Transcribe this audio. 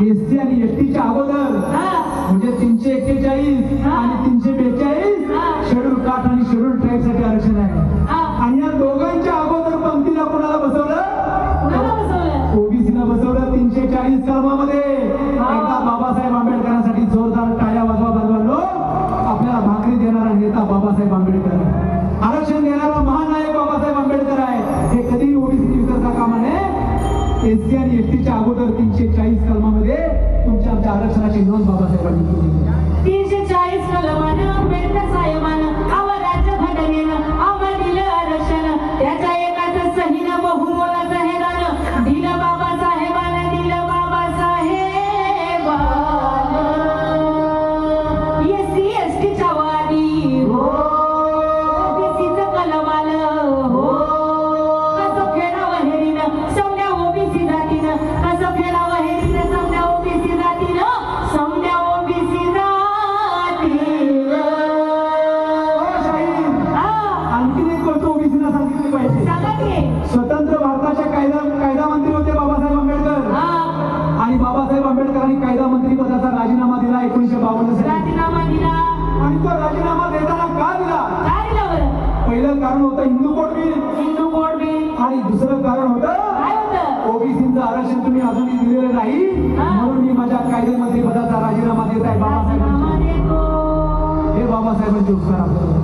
ST आणि एसटीच्या अगोदर. म्हणजे तीनशे एक्केचाळीस. आणि तीनशे बेचाळीस. शेड्यूल कास्ट आणि शेड्यूल ट्राईबसाठी आरक्षण आहे. आणि या दोघांच्या अगोदर पंक्तीला कोणाला बसवलं ओबीसीला बसवलं तीनशे चाळीस कलमामध्ये. एकदा बाबासाहेब आंबेडकरांसाठी जोरदार टाळ्या वाजवा बांधवांनो आपल्याला भाकरी देणारा नेता बाबासाहेब आंबेडकर आरक्षण देणारा महानायक बाबासाहेब आंबेडकर आहे हे कधीही ओबीसी विसरता कामा नये एसटी आणि एसटीच्या अगोदर तीनशे चाळीस तुमच्या आमच्या आरक्षणाची नोंद बाबासाहेबांनी केली तीनशे चाळीस कलमानं आंबेडकर साहेबानं स्वतंत्र भारताचे कायदा कायदा मंत्री होते बाबासाहेब आंबेडकर. हा, आणि बाबासाहेब आंबेडकरांनी कायदा मंत्री पदाचा राजीनामा दिला एकोणीशे बावन्न साली. राजीनामा दिला. आणि तो राजीनामा देताना का दिला? पहिलं कारण होतं Hindu code bill. Hindu code bill. आणि दुसरं कारण होतं ओबीसीचं आरक्षण तुम्ही अजूनही दिलेलं नाही. म्हणून मी माझ्या कायदे मंत्री पदाचा राजीनामा देत आहे देतो. हे बाबासाहेबांचे उपकार आपल्याला.